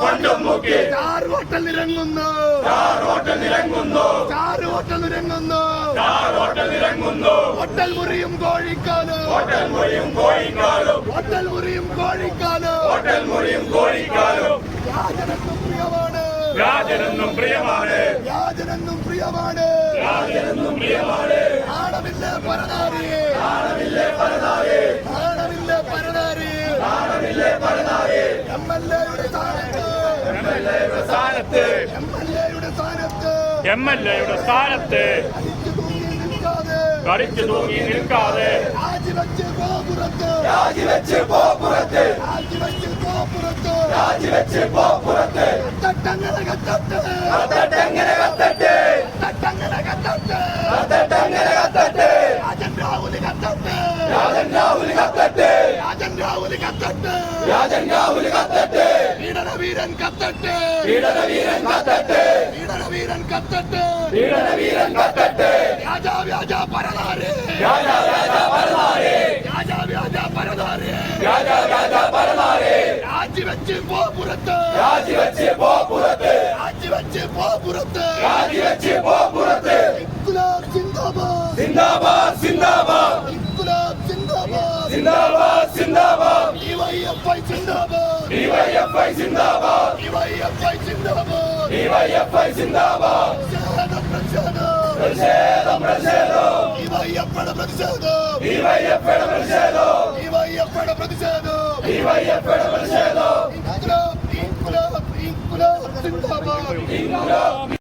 ഫണ്ടും മുക്കി star hotel നിരങ്ങുന്നു. സ്റ്റാർ ഹോട്ടൽ നിരങ്ങുന്നു. സ്റ്റാർ ഹോട്ടൽ നിരങ്ങുന്നു. സ്റ്റാർ ഹോട്ടൽ നിരങ്ങുന്നു. ഹോട്ടൽ മുറിയും കോഴിക്കാൽ ഹോട്ടൽ മുറിയും കോഴിക്കാലും ഹോട്ടൽ മുറിയും കോഴിക്കാൽ ഹോട്ടൽ മുറിയും കോഴിക്കാലും രാജനെന്നും പ്രിയമാണ്. രാജനെന്നും പ്രിയമാണ്. രാജനെന്നും പ്രിയമാണ്. രാജനെന്നും പ്രിയമാണ്. ആണമില്ല പരനാരി. ആണമില്ലേ പരനാരി. ആണമില്ല പരനാരി. ആണമില്ലേ പരനാരി. എം എൽ എയുടെ എയുടെ സ്ഥാനത്ത്. എം എൽ എയുടെ സ്ഥാനത്ത്. കടിച്ചു തൂങ്ങി നിൽക്കാതെ. രാജിവെച്ച് ഗോപുരത്ത് രാജിവെച്ച് പോ പുറത്ത് രാജിവെച്ച് പോ പുറത്ത് കത്തട്ട്. കത്തട്ടെ. കത്തട്ട്. രാജൻ രാഹുൽ കത്തട്ട്. രാജൻ രാഹുൽ കത്തട്ടെ. രാജൻ രാഹുൽ കത്തട്ട്. രാജൻ രാഹുൽ കത്തട്ടെ. വീരൻ കത്തട്ട്. പീഡനവീരൻ കത്തട്ടെ. പീഡന വീരൻ കത്തട്ട്. പീഡനവീരൻ കത്തട്ടെ. രാജാ വ്യാജ പരതാരേ രാജാ വ്യാജ പരതാരേ രാജാ വ്യാജ പരതാരേ രാജാ വ്യാജ പരതാരേ രാജിവെച്ച് പോ പുറത്ത്. രാജിവെച്ച് പോ പുറത്ത്. രാജിവെച്ച് പോ പുറത്ത്. രാജിവെച്ച് പോ പുറത്ത്. ഇൻകുലാബ് സിന്ദാബാദ്. സിന്ദാബാദ് സിന്ദാബാദ്. ഇൻകുലാബ് സിന്ദാബാദ്. സിന്ദാബാദ്. സിന്ദാബാദ് ഡിവൈഎഫ്ഐ സിന്ദാബാദ് ഡിവൈഎഫ്ഐ സിന്ദാബാദ് ഡിവൈഎഫ്ഐ സിന്ദാബാദ് പ്രതിഷേധം പ്രതിഷേധം പ്രതിഷേധം പ്രതിഷേധം ഡിവൈഎഫ്ഐയുടെ പ്രതിഷേധം ഡിവൈഎഫ്ഐയുടെ പ്രതിഷേധം ഡിവൈഎഫ്ഐയുടെ പ്രതിഷേധം ഡിവൈഎഫ്ഐയുടെ പ്രതിഷേധം ഇൻകുലാബ് ഇൻകുലാബ് ഇൻകുലാബ് സിന്ദാബാദ് ഇൻകുലാബ്